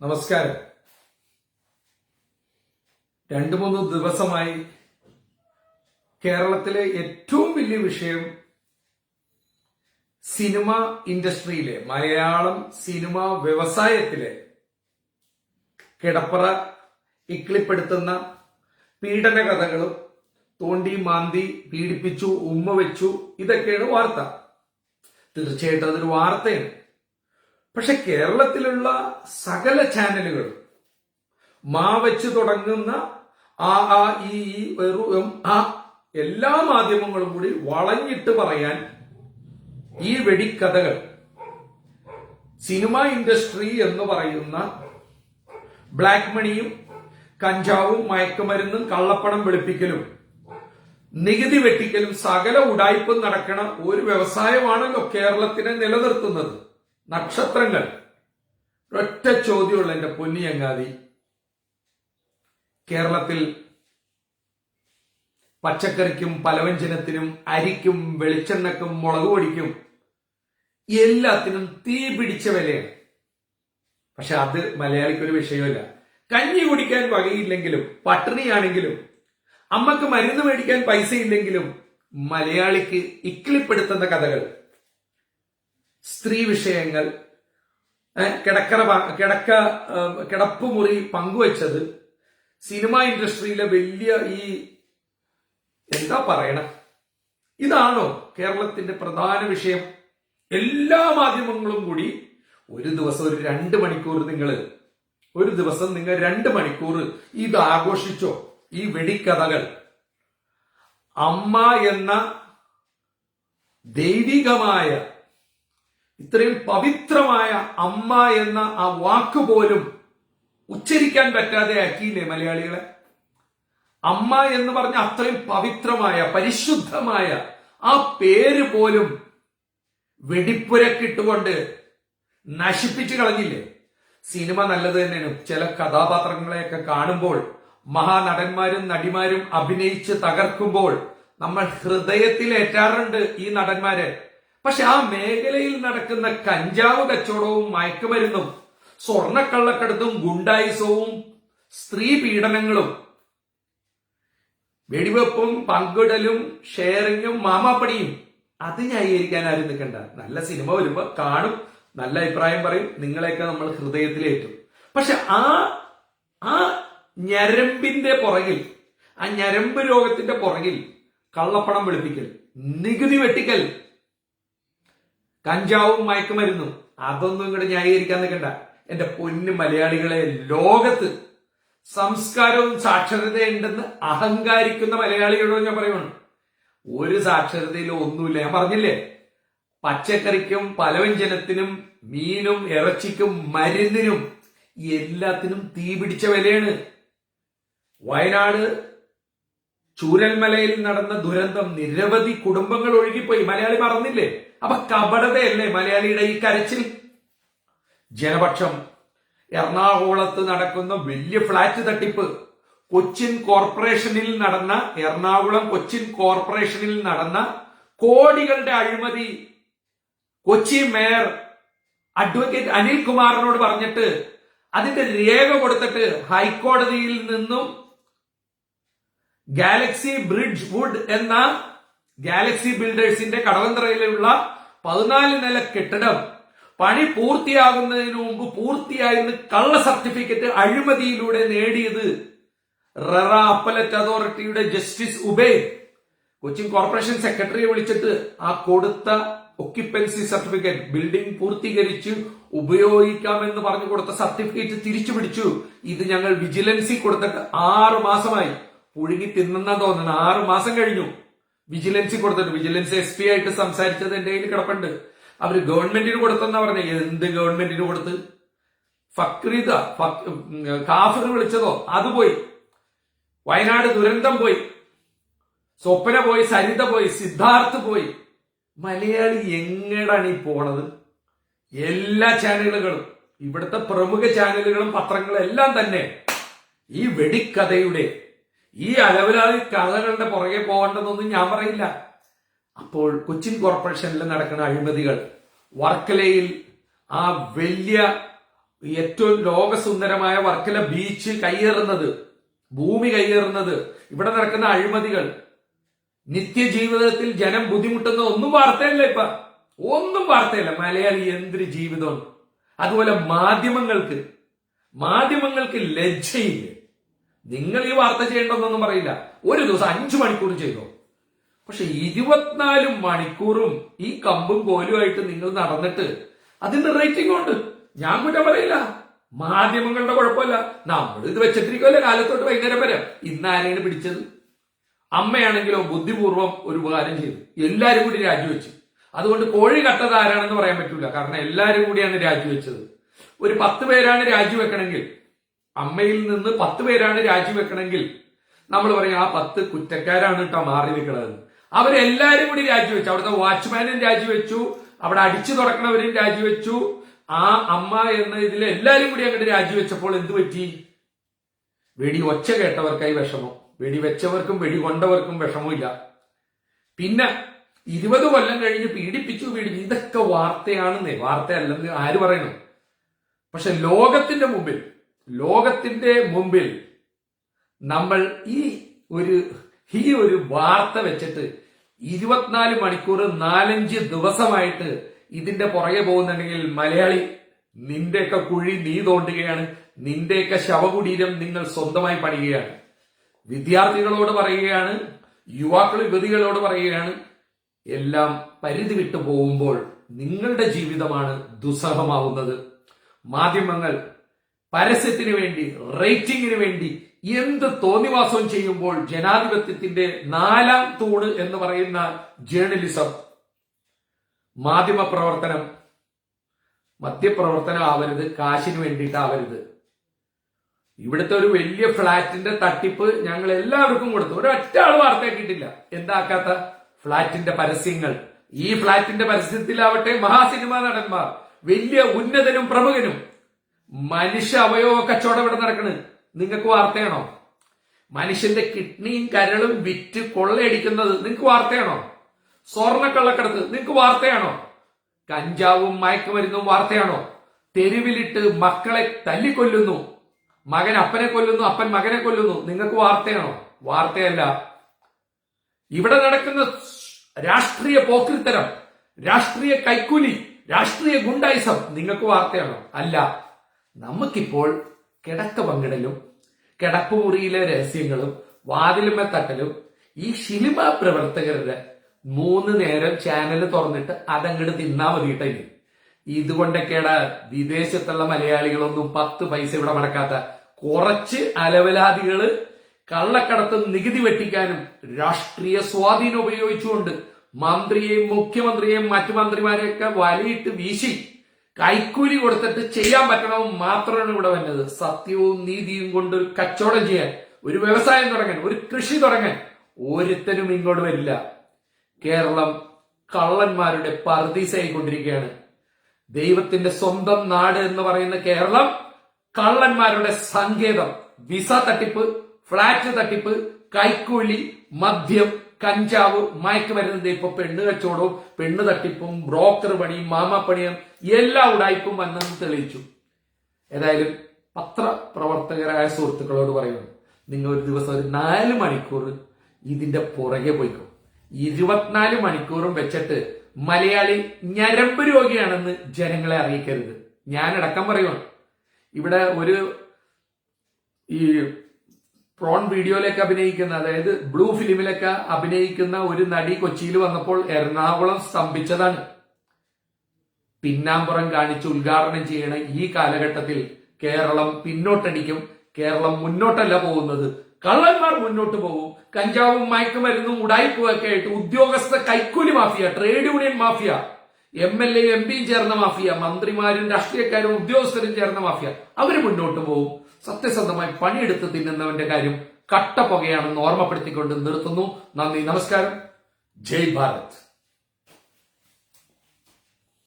നമസ്കാരം. രണ്ടു മൂന്ന് ദിവസമായി കേരളത്തിലെ ഏറ്റവും വലിയ വിഷയം സിനിമ ഇൻഡസ്ട്രിയിലെ മലയാളം സിനിമ വ്യവസായത്തിലെ കിടപ്പറ ഇക്ലിപ്പെടുത്തുന്ന പീഡന കഥകളും തോണ്ടി മാന്തി പീഡിപ്പിച്ചു ഉമ്മ വെച്ചു ഇതൊക്കെയാണ് വാർത്ത. തീർച്ചയായിട്ടും അതൊരു വാർത്തയാണ്. പക്ഷെ കേരളത്തിലുള്ള സകല ചാനലുകൾ മാ വെച്ച് തുടങ്ങുന്ന ആ ആ ഈ വെറും ആ എല്ലാ മാധ്യമങ്ങളും കൂടി വളഞ്ഞിട്ട് പറയാൻ ഈ വെടിക്കഥകൾ സിനിമ ഇൻഡസ്ട്രി എന്ന് പറയുന്ന ബ്ലാക്ക് മണിയും കഞ്ചാവും മയക്കുമരുന്നും കള്ളപ്പണം വെളുപ്പിക്കലും നികുതി വെട്ടിക്കലും സകല ഉടായ്പും നടക്കണ ഒരു വ്യവസായമാണല്ലോ കേരളത്തിനെ നിലനിർത്തുന്നത്. നക്ഷത്രങ്ങൾ. ഒറ്റ ചോദ്യമുള്ള എന്റെ പൊന്നി ചങ്ങാതി കേരളത്തിൽ പച്ചക്കറിക്കും പലവ്യഞ്ജനത്തിനും അരിക്കും വെളിച്ചെണ്ണക്കും മുളക് പൊടിക്കും എല്ലാത്തിനും തീ പിടിച്ച വിലയാണ്. പക്ഷെ അത് മലയാളിക്ക് ഒരു വിഷയമല്ല. കഞ്ഞി കുടിക്കാൻ വകയില്ലെങ്കിലും പട്ടിണിയാണെങ്കിലും അമ്മയ്ക്ക് മരുന്ന് മേടിക്കാൻ പൈസയില്ലെങ്കിലും മലയാളിക്ക് ഇക്കിളിപ്പെടുത്തുന്ന കഥകൾ. സ്ത്രീ വിഷയങ്ങൾ കിടക്കറ കിടക്ക കിടപ്പ് മുറി പങ്കുവച്ചത് സിനിമ ഇൻഡസ്ട്രിയിലെ വലിയ ഈ എന്താ പറയണ? ഇതാണോ കേരളത്തിന്റെ പ്രധാന വിഷയം? എല്ലാ മാധ്യമങ്ങളും കൂടി ഒരു ദിവസം ഒരു രണ്ട് മണിക്കൂർ നിങ്ങൾ ഒരു ദിവസം നിങ്ങൾ രണ്ട് മണിക്കൂർ ഇത് ആഘോഷിച്ചോ? ഈ വെടിക്കഥകൾ. അമ്മ എന്ന ദൈവികമായ ഇത്രയും പവിത്രമായ അമ്മ എന്ന ആ വാക്ക് പോലും ഉച്ചരിക്കാൻ പറ്റാതെ ആക്കിയില്ലേ മലയാളികളെ? അമ്മ എന്ന് പറഞ്ഞ അത്രയും പവിത്രമായ പരിശുദ്ധമായ ആ പേര് പോലും വെടിപ്പുരക്കിട്ടുകൊണ്ട് നശിപ്പിച്ചു കളഞ്ഞില്ലേ? സിനിമ നല്ലത് തന്നെയാണ്. ചില കഥാപാത്രങ്ങളെയൊക്കെ കാണുമ്പോൾ മഹാനടന്മാരും നടിമാരും അഭിനയിച്ച് തകർക്കുമ്പോൾ നമ്മൾ ഹൃദയത്തിൽ ഏറ്റാറുണ്ട് ഈ നടന്മാരെ. പക്ഷെ ആ മേഖലയിൽ നടക്കുന്ന കഞ്ചാവ് കച്ചവടവും മയക്കുമരുന്നും സ്വർണക്കള്ളക്കടത്തും ഗുണ്ടായുസവും സ്ത്രീ പീഡനങ്ങളും വെടിവെപ്പും പങ്കിടലും ഷെയറിങ്ങും മാമാപ്പടിയും അത് ന്യായീകരിക്കാൻ ആരും നിൽക്കണ്ട. നല്ല സിനിമ വരുമ്പോ കാണും നല്ല അഭിപ്രായം പറയും നിങ്ങളെയൊക്കെ നമ്മൾ ഹൃദയത്തിലേറ്റും. പക്ഷെ ആ ആ ഞരമ്പിന്റെ പുറകിൽ ആ ഞരമ്പ് രോഗത്തിന്റെ പുറകിൽ കള്ളപ്പണം വെളുപ്പിക്കൽ നികുതി വെട്ടിക്കൽ കഞ്ചാവും മയക്കുമരുന്നും. അതൊന്നും ഇങ്ങോട്ട് ന്യായീകരിക്കാൻ നിൽക്കണ്ട എന്റെ പൊന്നു മലയാളികളെ ലോകത്ത് സംസ്കാരവും സാക്ഷരതയുണ്ടെന്ന് അഹങ്കാരിക്കുന്ന മലയാളികളോട് ഞാൻ പറയുന്നു ഒരു സാക്ഷരതയിലും ഒന്നുമില്ല. ഞാൻ പറഞ്ഞില്ലേ? പച്ചക്കറിക്കും പലവ്യഞ്ജനത്തിനും മീനും ഇറച്ചിക്കും മരുന്നിനും എല്ലാത്തിനും തീ പിടിച്ച വിലയാണ്. വയനാട് ചൂരൽമലയിൽ നടന്ന ദുരന്തം നിരവധി കുടുംബങ്ങൾ ഒഴുകിപ്പോയി. മലയാളി മറന്നില്ലേ? അപ്പൊ കപടതയല്ലേ മലയാളിയുടെ ഈ കരച്ചിൽ? ജനപക്ഷം എറണാകുളത്ത് നടക്കുന്ന വലിയ ഫ്ളാറ്റ് തട്ടിപ്പ്. കൊച്ചിൻ കോർപ്പറേഷനിൽ നടന്ന എറണാകുളം കൊച്ചിൻ കോർപ്പറേഷനിൽ നടന്ന കോടികളുടെ അഴിമതി കൊച്ചി മേയർ അഡ്വക്കേറ്റ് അനിൽകുമാറിനോട് പറഞ്ഞിട്ട് അതിന്റെ രേഖ കൊടുത്തിട്ട് ഹൈക്കോടതിയിൽ നിന്നും ഗാലക്സി ബ്രിഡ്ജ് വുഡ് എന്ന ഗാലക്സി ബിൽഡേഴ്സിന്റെ കടവന്തറയിലുള്ള പതിനാല് നില കെട്ടിടം പണി പൂർത്തിയാകുന്നതിന് മുമ്പ് പൂർത്തിയായെന്ന് കള്ള സർട്ടിഫിക്കറ്റ് അഴിമതിയിലൂടെ നേടിയത് ററ അപ്പലറ്റ് അതോറിറ്റിയുടെ ജസ്റ്റിസ് ഉബേ. കൊച്ചിൻ കോർപ്പറേഷൻ സെക്രട്ടറിയെ വിളിച്ചിട്ട് ആ കൊടുത്ത ഒക്യുപ്പൻസി സർട്ടിഫിക്കറ്റ് ബിൽഡിംഗ് പൂർത്തീകരിച്ച് ഉപയോഗിക്കാമെന്ന് പറഞ്ഞു കൊടുത്ത സർട്ടിഫിക്കറ്റ് തിരിച്ചു പിടിച്ചു ഇത് ഞങ്ങൾ വിജിലൻസിൽ കൊടുത്തിട്ട് ആറു മാസമായി. പുഴുങ്ങി തിന്നുന്ന തോന്നുന്നു ആറു മാസം കഴിഞ്ഞു. വിജിലൻസിൽ കൊടുത്തിട്ട് വിജിലൻസ് എസ് പി ആയിട്ട് സംസാരിച്ചത് എന്റെ കയ്യിൽ കിടപ്പുണ്ട്. അവർ ഗവൺമെന്റിന് കൊടുത്തെന്നാ പറഞ്ഞ. എന്ത് ഗവൺമെന്റിന് കൊടുത്ത്? ഫക്രീദ ഫക്- കാഫിർ വിളിച്ചതോ? അത് പോയി. വയനാട് ദുരന്തം പോയി. സ്വപ്ന പോയി സരിത പോയി സിദ്ധാർത്ഥ് പോയി. മലയാളി എങ്ങടാണ് ഈ പോണത്? എല്ലാ ചാനലുകളും ഇവിടുത്തെ പ്രമുഖ ചാനലുകളും പത്രങ്ങളും എല്ലാം തന്നെ ഈ വെടിക്കഥയുടെ ഈ അലവലാതി കഥകളുടെ പുറകെ പോകേണ്ടതൊന്നും ഞാൻ പറയില്ല. അപ്പോൾ കൊച്ചിൻ കോർപ്പറേഷനിൽ നടക്കുന്ന അഴിമതികൾ വർക്കലയിൽ ആ വലിയ ഏറ്റവും ലോകസുന്ദരമായ വർക്കല ബീച്ച് കയ്യേറുന്നത് ഭൂമി കയ്യേറുന്നത് ഇവിടെ നടക്കുന്ന അഴിമതികൾ നിത്യജീവിതത്തിൽ ജനം ബുദ്ധിമുട്ടുന്ന ഒന്നും വാർത്തയല്ല ഇപ്പൊ. ഒന്നും വാർത്തയല്ല. മലയാളി എന്തൊരു ജീവിതമാണ്. അതുപോലെ മാധ്യമങ്ങൾക്ക് മാധ്യമങ്ങൾക്ക് ലജ്ജയില്ല? നിങ്ങൾ ഈ വാർത്ത ചെയ്യേണ്ടതൊന്നും പറയില്ല. ഒരു ദിവസം അഞ്ചു മണിക്കൂർ ചെയ്തോ. പക്ഷെ ഇരുപത്തിനാല് മണിക്കൂറും ഈ കമ്പും കോലുമായിട്ട് നിങ്ങൾ നടന്നിട്ട് അതിന്റെ റേറ്റിംഗ് ഉണ്ട്. ഞാൻ കുറ്റം പറയില്ല. മാധ്യമങ്ങളുടെ കുഴപ്പമില്ല. നമ്മൾ ഇത് വെച്ചിട്ടിരിക്കുമല്ലോ കാലത്തോട്ട് വൈകുന്നേരം വരെ. ഇന്ന് ആരെയാണ് പിടിച്ചത്? അമ്മയാണെങ്കിലോ ബുദ്ധിപൂർവം ഒരു ഉപകാരം ചെയ്തു. എല്ലാരും കൂടി രാജിവെച്ചു. അതുകൊണ്ട് കോഴി കട്ടത് ആരാണെന്ന് പറയാൻ പറ്റൂല. കാരണം എല്ലാരും കൂടിയാണ് രാജിവെച്ചത്. ഒരു പത്ത് പേരാണ് രാജിവെക്കണമെങ്കിൽ അമ്മയിൽ നിന്ന് പത്ത് പേരാണ് രാജിവെക്കണമെങ്കിൽ നമ്മൾ പറയും ആ പത്ത് കുറ്റക്കാരാണ് കേട്ടോ മാറി നിൽക്കുന്നത് അവരെല്ലാരും കൂടി രാജിവെച്ചു. അവിടുത്തെ വാച്ച്മാനും രാജിവെച്ചു. അവിടെ അടിച്ചു തുറക്കണവരും രാജിവെച്ചു. ആ അമ്മ എന്ന ഇതിൽ എല്ലാരും കൂടി അങ്ങോട്ട് രാജിവെച്ചപ്പോൾ എന്ത് പറ്റി? വെടി ഒച്ച കേട്ടവർക്കായി വിഷമം. വെടി വെച്ചവർക്കും വെടി കൊണ്ടവർക്കും വിഷമമില്ല. പിന്നെ ഇരുപത് കൊല്ലം കഴിഞ്ഞ് പീഡിപ്പിച്ചു പീഡിപ്പിച്ചു. ഇതൊക്കെ വാർത്തയാണെന്നേ. വാർത്തയല്ലെന്ന് ആര് പറയണം? പക്ഷെ ലോകത്തിന്റെ മുമ്പിൽ ലോകത്തിന്റെ മുമ്പിൽ നമ്മൾ ഈ ഒരു ഈ ഒരു വാർത്ത വെച്ചിട്ട് ഇരുപത്തിനാല് മണിക്കൂർ നാലഞ്ച് ദിവസമായിട്ട് ഇതിന്റെ പുറകെ പോകുന്നുണ്ടെങ്കിൽ മലയാളി നിന്റെയൊക്കെ കുഴി നീ തോണ്ടുകയാണ് നിന്റെയൊക്കെ ശവകുടീരം നിങ്ങൾ സ്വന്തമായി പണിയുകയാണ്. വിദ്യാർത്ഥികളോട് പറയുകയാണ് യുവാക്കൾ യുവതികളോട് പറയുകയാണ് എല്ലാം പരിധി വിട്ടു പോകുമ്പോൾ നിങ്ങളുടെ ജീവിതമാണ് ദുസ്സഹമാവുന്നത്. മാധ്യമങ്ങൾ പരസ്യത്തിന് വേണ്ടി റേറ്റിംഗിന് വേണ്ടി എന്ത് തോന്നിവാസവും ചെയ്യുമ്പോൾ ജനാധിപത്യത്തിന്റെ നാലാം തൂണ് എന്ന് പറയുന്ന ജേർണലിസം മാധ്യമ പ്രവർത്തനം മദ്യപ്രവർത്തനം ആവരുത് കാശിന് വേണ്ടിയിട്ടാവരുത്. ഇവിടുത്തെ ഒരു വലിയ ഫ്ളാറ്റിന്റെ തട്ടിപ്പ് ഞങ്ങൾ എല്ലാവർക്കും കൊടുത്തു. ഒരൊറ്റ ആൾ വാർത്തയാക്കിയിട്ടില്ല. എന്താക്കാത്ത ഫ്ളാറ്റിന്റെ പരസ്യങ്ങൾ? ഈ ഫ്ളാറ്റിന്റെ പരസ്യത്തിലാവട്ടെ മഹാസിനിമാ നടന്മാർ വലിയ ഉന്നതനും പ്രമുഖനും. മനുഷ്യ അവയവ കച്ചവടം ഇവിടെ നടക്കണ്. നിങ്ങൾക്ക് വാർത്തയാണോ? മനുഷ്യന്റെ കിഡ്നിയും കരളും വിറ്റ് കൊള്ളയടിക്കുന്നത് നിങ്ങൾക്ക് വാർത്തയാണോ? സ്വർണക്കള്ളക്കടത്ത് നിങ്ങൾക്ക് വാർത്തയാണോ? കഞ്ചാവും മയക്കുമരുന്നും വാർത്തയാണോ? തെരുവിലിട്ട് മക്കളെ തല്ലിക്കൊല്ലുന്നു. മകൻ അപ്പനെ കൊല്ലുന്നു അപ്പൻ മകനെ കൊല്ലുന്നു. നിങ്ങൾക്ക് വാർത്തയാണോ? വാർത്തയല്ല. ഇവിടെ നടക്കുന്ന രാഷ്ട്രീയ പോക്രിത്തരം രാഷ്ട്രീയ കൈക്കൂലി രാഷ്ട്രീയ ഗുണ്ടായിസം നിങ്ങൾക്ക് വാർത്തയാണോ? അല്ല. നമുക്കിപ്പോൾ കിടക്ക പങ്കിടലും കിടപ്പുമുറിയിലെ രഹസ്യങ്ങളും വാതിലുമ തട്ടലും ഈ ശിലിമ പ്രവർത്തകരുടെ മൂന്ന് നേരം ചാനൽ തുറന്നിട്ട് അതങ്ങോട്ട് തിന്നാ മതിയിട്ടെങ്കിൽ ഇതുകൊണ്ടൊക്കെയാണ് വിദേശത്തുള്ള മലയാളികളൊന്നും പത്ത് പൈസ ഇവിടെ മടക്കാത്ത കുറച്ച് അലവലാദികൾ കള്ളക്കടത്തും നികുതി വെട്ടിക്കാനും രാഷ്ട്രീയ സ്വാധീനം ഉപയോഗിച്ചുകൊണ്ട് മന്ത്രിയെയും മുഖ്യമന്ത്രിയെയും മറ്റു മന്ത്രിമാരെയൊക്കെ വലയിട്ട് വീശി കൈക്കൂലി കൊടുത്തിട്ട് ചെയ്യാൻ പറ്റണമെന്ന് മാത്രമാണ് ഇവിടെ വന്നത്. സത്യവും നീതിയും കൊണ്ട് ഒരു കച്ചവടം ചെയ്യാൻ ഒരു വ്യവസായം തുടങ്ങാൻ ഒരു കൃഷി തുടങ്ങാൻ ഒരുത്തനും ഇങ്ങോട്ട് വരില്ല. കേരളം കള്ളന്മാരുടെ പർദീസയായിക്കൊണ്ടിരിക്കുകയാണ് ദൈവത്തിന്റെ സ്വന്തം നാട് എന്ന് പറയുന്ന കേരളം കള്ളന്മാരുടെ സങ്കേതം. വിസ തട്ടിപ്പ് ഫ്ളാറ്റ് തട്ടിപ്പ് കൈക്കൂലി മദ്യം കഞ്ചാവ് മയക്കുമരുന്ന് ഇപ്പൊ പെണ്ണ് കച്ചവടവും പെണ്ണ് തട്ടിപ്പും ബ്രോക്കർ പണിയും മാമാപ്പണിയും എല്ലാ ഉടായ്പും വന്നെന്ന് തെളിയിച്ചു. ഏതായാലും പത്ര പ്രവർത്തകരായ സുഹൃത്തുക്കളോട് പറയുന്നു നിങ്ങൾ ഒരു ദിവസം ഒരു നാല് മണിക്കൂർ ഇതിന്റെ പുറകെ പോയിക്കും. ഇരുപത്തിനാല് മണിക്കൂറും വെച്ചിട്ട് മലയാളി ഞരമ്പ് രോഗിയാണെന്ന് ജനങ്ങളെ അറിയിക്കരുത്. ഞാനടക്കം പറയുവാണ്. ഇവിടെ ഒരു ഈ പ്രോൺ വീഡിയോയിലൊക്കെ അഭിനയിക്കുന്ന അതായത് ബ്ലൂ ഫിലിമിലൊക്കെ അഭിനയിക്കുന്ന ഒരു നടി കൊച്ചിയിൽ വന്നപ്പോൾ എറണാകുളം സ്തംഭിച്ചതാണ്. പിന്നാമ്പുറം കാണിച്ച് ഉദ്ഘാടനം ചെയ്യണ ഈ കാലഘട്ടത്തിൽ കേരളം പിന്നോട്ടടിക്കും. കേരളം മുന്നോട്ടല്ല പോകുന്നത്. കള്ളന്മാർ മുന്നോട്ട് പോകും. കഞ്ചാവും മയക്കുമരുന്നും ഉടായ്പൊക്കെ ആയിട്ട് ഉദ്യോഗസ്ഥ കൈക്കൂലി mafia trade union mafia M L A M പിയും ചേർന്ന മാഫിയ മന്ത്രിമാരും രാഷ്ട്രീയക്കാരും ഉദ്യോഗസ്ഥരും ചേർന്ന മാഫിയ അവർ മുന്നോട്ട് പോകും. സത്യസന്ധമായി പണിയെടുത്ത് തിന്നുന്നവന്റെ കാര്യം കട്ടപ്പുകയാണെന്ന് ഓർമ്മപ്പെടുത്തിക്കൊണ്ട് നിർത്തുന്നു. നന്ദി നമസ്കാരം. ജയ് ഭാരത്.